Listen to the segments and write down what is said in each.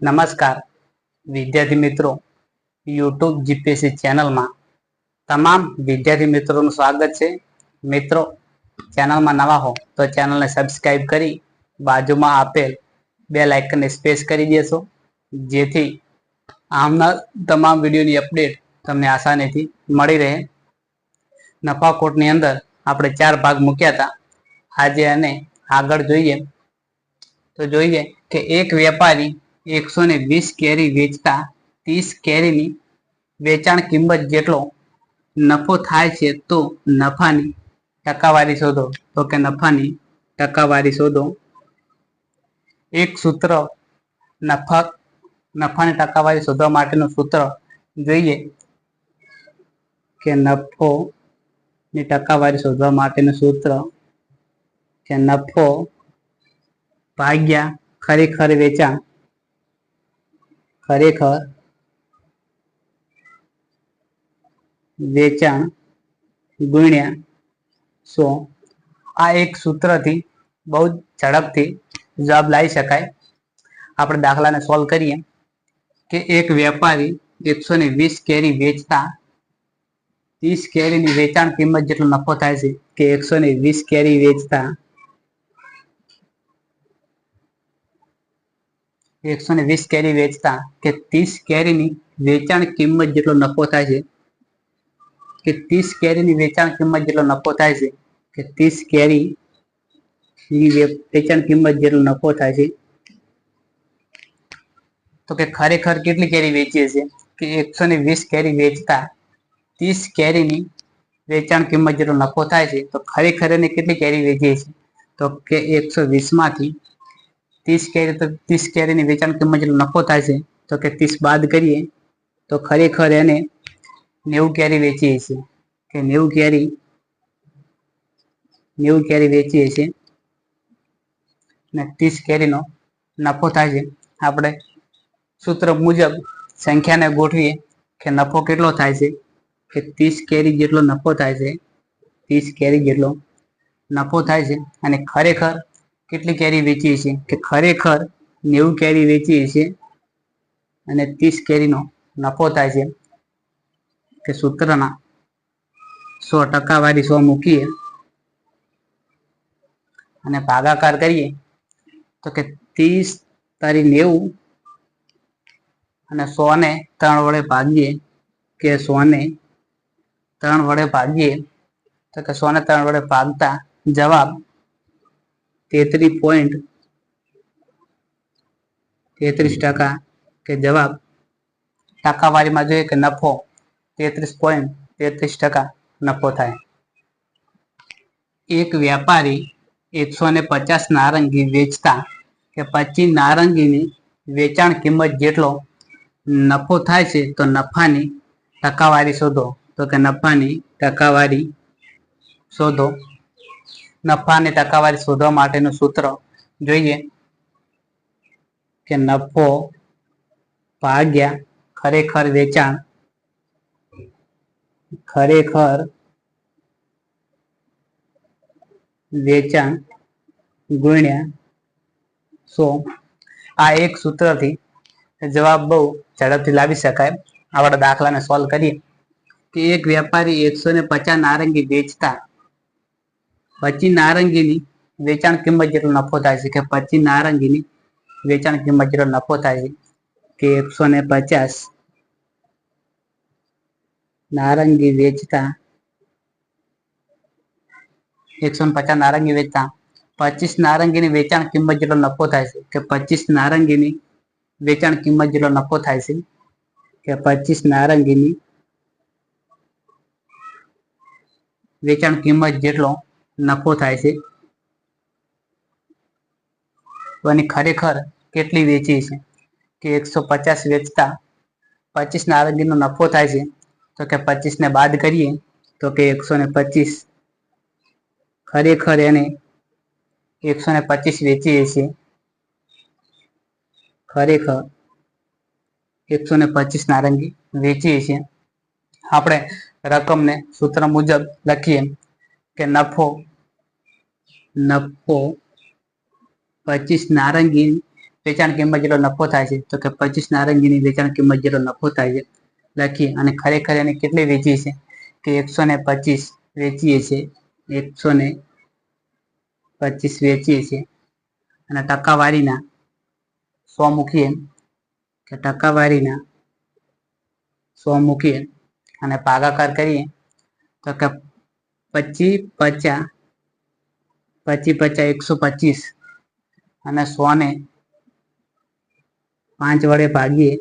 નમસ્કાર. વિદ્યાર્થી મિત્રો, યુટ્યુબ જીપીએસસી ચેનલમાં તમામ વિદ્યાર્થી મિત્રોનું સ્વાગત છે. મિત્રો, ચેનલમાં નવા હો તો ચેનલને સબસ્ક્રાઈબ કરી બાજુમાં આપેલ બે લાઇકનને સ્પેસ કરી દેશો. જેથી આમના તમામ વિડીયોની અપડેટ તમને આસાનીથી મળી રહે. નફાખોટની અંદર આપણે ચાર ભાગ મૂક્યા હતા. આજે અને આગળ જોઈએ. તો જોઈએ કે એક વેપારી એકસો ને વીસ કેરી વેચતા, ત્રીસ કેરીની વેચાણ કિંમત જેટલો નફો થાય છે તો નફાની ટકાવારી શોધો. તો કે નફાની ટકાવારી શોધો. એક સૂત્ર નફા, નફાની ટકાવારી શોધવા માટેનું સૂત્ર જોઈએ કે નફો ની ટકાવારી શોધવા માટેનું સૂત્ર કે નફો ભાગ્યા ખરેખર વેચાણ ખરેખર વેચાણ ગુણ્યા સો. આ એક સૂત્રથી બહુ ઝડપથી જવાબ લાવી શકાય. આપણે દાખલાને સોલ્વ કરીએ કે એક વેપારી એકસો વીસ કેરી વેચતા ત્રીસ કેરીની વેચાણ કિંમત જેટલો નફો થાય છે કે એકસો ને વીસ કેરી વેચતા એકસો ને વીસ કેરી વેચતા કે ત્રીસ કેરીની વેચાણ કિંમત જેટલો નફો થાય છે, કે ત્રીસ કેરીની વેચાણ કિંમત જેટલો નફો થાય છે, કે ત્રીસ કેરી વેચાણ કિંમત જેટલો નફો થાય છે. તો કે ખરેખર કેટલી કેરી વેચીએ છે કે એકસો ને વીસ કેરી વેચતા ત્રીસ કેરીની વેચાણ કિંમત જેટલો નફો થાય છે, તો ખરેખર એને કેટલી કેરી વેચીએ છે તો કે એકસો વીસમાંથી ત્રીસ કેરી તો ત્રીસ કેરીની વેચાણ કિંમત નફો થાય છે, તો કે ત્રીસ બાદ કરીએ, તો ખરેખર એને નેવું કેરી વેચીએ છીએ કે નેવું કેરી નેવું કેરી વેચીએ છીએ ને ત્રીસ કેરીનો નફો થાય છે. આપણે સૂત્ર મુજબ સંખ્યાને ગોઠવીએ કે નફો કેટલો થાય છે, કે ત્રીસ કેરી જેટલો નફો થાય છે, ત્રીસ કેરી જેટલો નફો થાય છે. અને ખરેખર કેટલી કેરી વેચીએ છીએ? કે ખરેખર નેવું કેરી વેચીએ છીએ અને ત્રીસ કેરીનો નફો થાય છે. કે સૂત્રના સો ટકાવારી સો મૂકીએ અને ભાગાકાર કરીએ, તો કે ત્રીસ તારી નેવું અને સો ને ત્રણ વડે ભાગીએ, કે સો ને ત્રણ વડે ભાગીએ, તો કે સો ને ત્રણ વડે ભાગતા જવાબ તેત્રીસ પોઈન્ટ તેત્રીસ ટકા કે જવાબ ટકાવારીમાં જોઈએ કે નફો તેત્રીસ પોઈન્ટ તેત્રીસ ટકા નફો થાય. એક વ્યાપારી એકસો ને પચાસ નારંગી વેચતા કે પચીસ નારંગીની વેચાણ કિંમત જેટલો નફો થાય છે તો નફાની ટકાવારી શોધો. તો કે નફાની ટકાવારી શોધો. નફાની ટકાવારી શોધવા માટેનું સૂત્ર જોઈએ કે નફો ભાગ્યા ખરેખર વેચાણ ખરેખર વેચાણ ગુણ્યા સો. આ એક સૂત્રથી જવાબ બહુ ઝડપથી લાવી શકાય. આપણા દાખલાને સોલ્વ કરીએ. કે એક વેપારી એકસો ને પચાસ નારંગી વેચતા પચીસ નારંગીની વેચાણ કિંમત જેટલો નફો થાય છે કે પચીસ નારંગીની વેચાણ કિંમત જેટલો નફો થાય છે કે એકસો ને પચાસ નારંગી વેચતા એકસો ને પચાસ નારંગી વેચતા પચીસ નારંગીની વેચાણ કિંમત જેટલો નફો થાય છે કે પચીસ નારંગીની વેચાણ કિંમત જેટલો નફો થાય છે કે પચીસ નારંગીની વેચાણ કિંમત જેટલો નફો થાય છે. એની ખરેખર કેટલી વેચી છે? કે એકસો પચાસ વેચતા પચીસ નારંગીનો નફો થાય છે. તો કે પચીસ ને બાદ કરીએ, તો કે એકસો ને પચીસ. ખરેખર એને એકસો ને પચીસ વેચીએ છીએ. ખરેખર એકસો ને પચીસ નારંગી વેચીએ છીએ. આપણે રકમને સૂત્ર મુજબ લખીએ. કે નફો? નફો. પચીસ નારંગી વેચાણ કિંમત જેટલો નફો થાય છે. તો કે પચીસ નારંગીની વેચાણ કિંમત જેટલો નફો થાય છે. લખીએ. અને ખરેખર એને કેટલી વેચી છે? કે એકસો ને પચીસ વેચીએ છીએ એકસો ને પચીસ વેચીએ છીએ અને ટકાવારીના સો મૂકીએ. કે ટકાવારીના સો મૂકીએ. અને ભાગાકાર કરીએ. તો કે પચીસ પચા, પચી પચાસ એકસો પચીસ. અને સો ને પાંચ વડે ભાગીએ,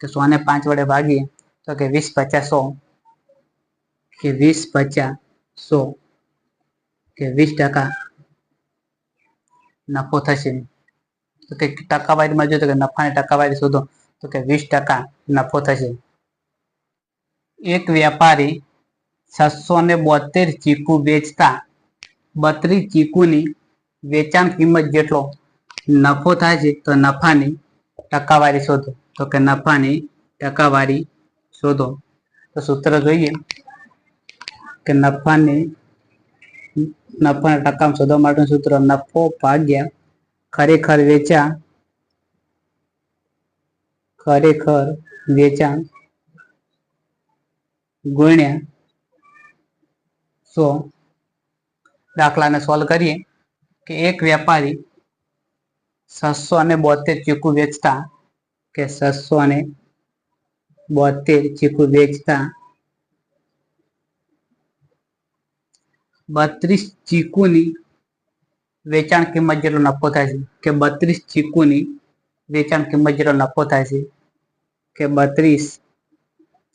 તો સો ને પાંચ વડે ભાગીએ, તો કે વીસ પચાસ સો, કે વીસ પચાસ સો, કે વીસ ટકા નફો થશે. તો કે ટકાવારીમાં જો તો કે નફાની ટકાવારી શોધો, તો કે વીસ ટકા નફો થશે. એક વ્યાપારી છસો ને બોતેર ચીકુ વેચતા બત્રીસ ચીકુની વેચાણ કિંમત જેટલો નફો થાય છે, તો નફાની ટકાવારી શોધો. તો કે નફાની ટકાવારી શોધો. તો સૂત્ર જોઈએ કે નફાની નફાના ટકા શોધવા માટેનું સૂત્ર નફો ભાગ્યા ખરેખર વેચાણ ખરેખર વેચાણ ગુણ્યા સો દાખલાને સોલ્વ કરીએ કે એક વેપારી છસો અને બોતેર ચીકુ વેચતા કે છસો અને બોતેર ચીકુ વેચતા બત્રીસ ચીકુની વેચાણ કિંમત જેટલો નફો થાય છે કે બત્રીસ ચીકુની વેચાણ કિંમત જેટલો નફો થાય છે કે બત્રીસ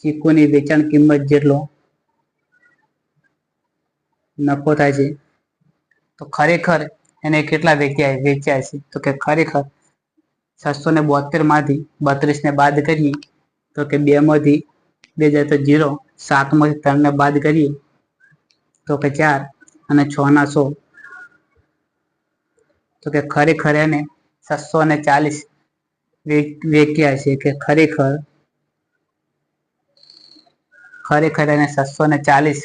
ચીકુની વેચાણ કિંમત જેટલો નફો થાય છે. તો ખરેખર એને કેટલા વેચ્યા વેચ્યા છે? તો કે ખરેખર છસો ને બોતેરમાંથી બત્રીસ ને બાદ કરીએ, તો કે બે માંથી બે જાય તો જીરો સાતમાંથી ત્રણ ને બાદ કરીએ, તો કે ચાર અને છ ના સો. તો કે ખરેખર એને છસો ને ચાલીસ વેચ્યા છે કે ખરેખર ખરેખર એને છસો ને ચાલીસ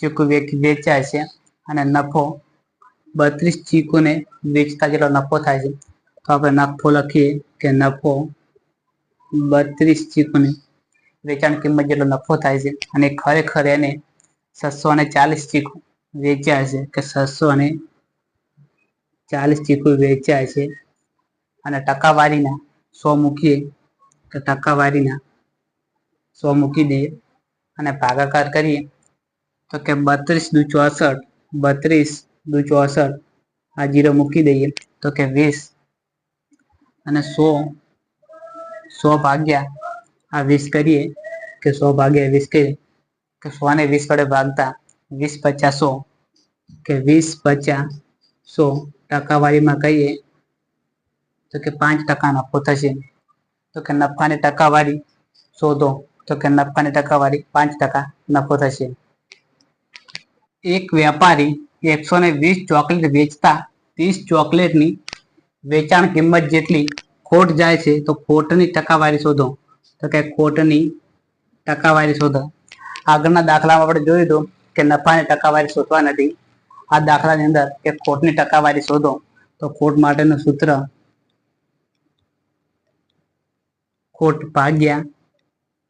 ચીકુ વેચાય છે અને નફો બત્રીસ ચીકુને વેચતા જેટલો નફો થાય છે. તો આપણે નફો લખીએ કે નફો બત્રીસ ચીકુને વેચાણ કિંમત જેટલો નફો થાય છે અને ખરેખર એને છસો અને ચાલીસ ચીકુ વેચાય છે કે છસો અને ચાલીસ ચીકુ વેચાય છે. અને ટકાવારીના સો મૂકીએ તો ટકાવારીના સો મૂકી દઈએ અને ભાગાકાર કરીએ તો કે બત્રીસ દુ ચોસઠ, બત્રીસ દુ ચોસઠ, આ જીરો મૂકી દઈએ. તો કે વીસ. અને સો સો ભાગ્યા, આ વીસ કરીએ. કે સો ભાગ્યા વીસ કરીએ. કે સો ને વીસ વડે ભાગતા વીસ પચાસ સો. કે વીસ પચાસ સો ટકાવારીમાં કહીએ, તો કે પાંચ ટકા નફો થશે. તો કે નફાની ટકાવારી શોધો. તો કે નફાની ટકાવારી પાંચ ટકા નફો થશે. એક વેપારી એકસો ને વીસ ચોકલેટ વેચતા ત્રીસ ચોકલેટની વેચાણ કિંમત જેટલી ખોટ જાય છે, તો ખોટની ટકાવારી શોધો. તો કે ખોટની ટકાવારી શોધો. આગળના દાખલામાં આપણે જોયું હતું કે નફાની ટકાવારી શોધવા નથી. આ દાખલાની અંદર કે ખોટની ટકાવારી શોધો, તો ખોટ માટેનું સૂત્ર ખોટ ભાગ્યા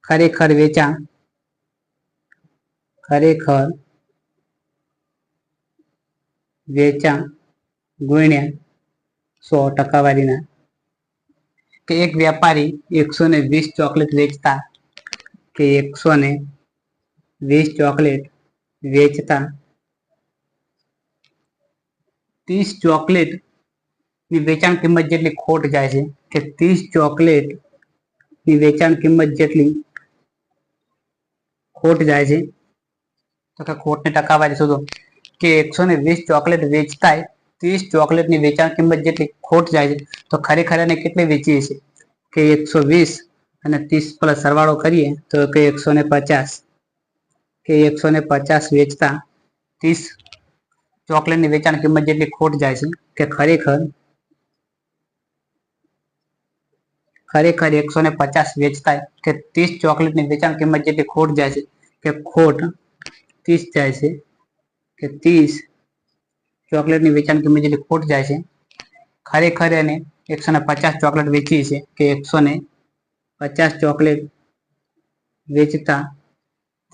ખરેખર વેચાણ ખરેખર વેચાણ ગુણ્યા સો ટકાવારીના કે એક વ્યાપારી એકસો ને વીસ ચોકલેટ વેચતા કે એકસો ને વીસ ચોકલેટ વેચતા ત્રીસ ચોકલેટની વેચાણ કિંમત જેટલી ખોટ જાય છે કે ત્રીસ ચોકલેટની વેચાણ કિંમત જેટલી ખોટ જાય છે તો કે ખોટની ટકાવારી શોધો કે એકસો ને વીસ ચોકલેટ વેચતા ત્રીસ ચોકલેટની વેચાણ કિંમત જેટલી ખોટ જાય છે, તો ખરેખર એને કેટલી વેચીએ છે કે એકસો વીસ અને ત્રીસ પ્લસ સરવાળો કરીએ, તો કે એકસો ને પચાસ. કે એકસો ને પચાસ વેચતા, ત્રીસ ચોકલેટની વેચાણ કિંમત જેટલી ખોટ જાય છે, કે ખરેખર ખરેખર એકસો ને પચાસ વેચતા કે ત્રીસ ચોકલેટની વેચાણ કિંમત જેટલી ખોટ જાય છે, કે ખોટ, ત્રીસ જાય છે કે ત્રીસ ચોકલેટની વેચાણ કિંમત જેટલી ખોટ જાય છે. ખરેખર એને એકસો ને પચાસ ચોકલેટ વેચીએ છીએ કે એકસો ને પચાસ ચોકલેટ વેચતા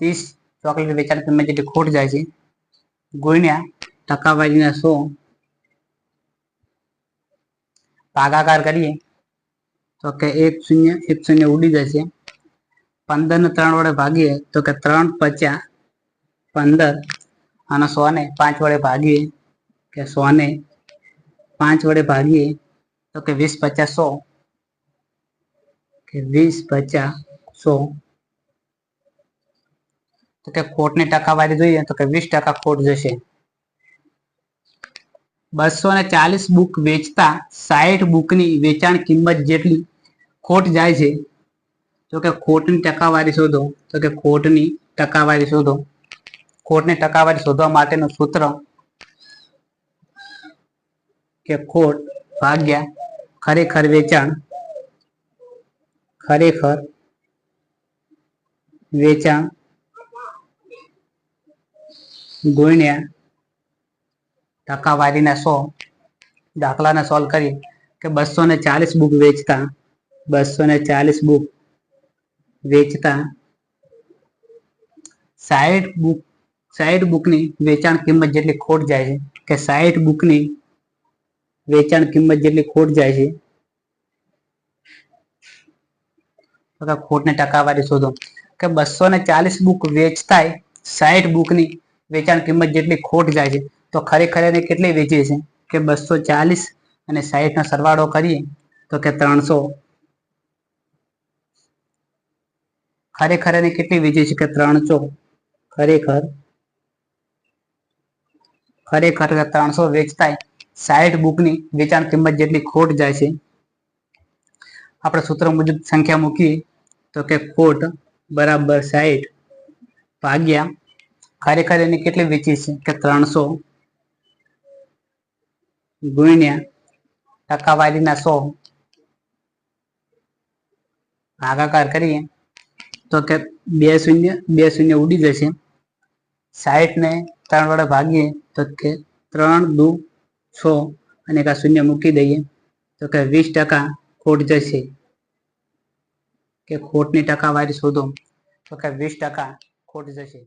ત્રીસ ચોકલેટ વેચાણ કિંમત જેટલી ખોટ જાય છે. ગુણ્યા ટકાવારીના સો ભાગાકાર કરીએ તો કે એક શૂન્ય એક શૂન્ય ઉડી જશે. પંદર ને ત્રણ વડે ભાગીએ તો કે ત્રણ પચાસ પંદર અને સો ને પાંચ વડે ભાગીએ, કે સો ને પાંચ વડે ભાગીએ, તો કે વીસ પચાસ સો, કે વીસ પચાસ સો. તો કે ખોટની ટકાવારી જોઈએ, તો કે વીસ ટકા ખોટ જશે. બસો ને ચાલીસ બુક વેચતા સાઠ બુકની વેચાણ કિંમત જેટલી ખોટ જાય છે, તો કે ખોટની ટકાવારી શોધો, તો કે ખોટની ટકાવારી શોધો. ખોટની ટકાવારી શોધવા માટેનું સૂત્ર કે ખોટ ભાગ્યા ખરેખર વેચાણ ખરેખર વેચાણ ગુણ્યા ટકાવારીના સો, દાખલાને સોલ્વ કરી કે બસો ને ચાલીસ બુક વેચતા બસો ને ચાલીસ બુક વેચતા સાઠ બુક સાઠ બુકની વેચાણ કિંમત જેટલી ખોટ જાય છે કે સાઈટ બુકની વેચાણ કિંમત જેટલી ખોટ જાય છે. ખોટને ટકાવારી શોધો. કે બસો ને ચાલીસ બુક વેચતાય સાઠ બુકની વેચાણ કિંમત જેટલી ખોટ જાય છે. તો ખરેખર એને કેટલી વેચી છે? કે બસો ચાલીસ અને સાહીઠ નો સરવાળો કરીએ તો કે ત્રણસો. ખરેખર એને કેટલી વેચી છે? કે ત્રણસો. ખરેખર ખરેખર ત્રણસો વેચતા સાઠ બુકની વેચાણ કિંમત જેટલી ખોટ જાય છે. આપણે સૂત્ર મુજબ સંખ્યા મૂકીએ તો કે ખોટ બરાબર સાઠ ભાગ્યા ખરેખર એની કેટલી વેચી છે? કે ત્રણસો ગુણ્યા ટકાવારીના સો. ભાગાકાર કરીએ તો કે બે શૂન્ય બે શૂન્ય ઉડી જશે. સાઠ ને ત્રણ વડે ભાગીએ તો કે ત્રણ દુ છ અને એક આ શૂન્ય મૂકી દઈએ, તો કે વીસ ટકા ખોટ જશે. કે ખોટની ટકાવારી શોધો, તો કે વીસ ટકા ખોટ જશે.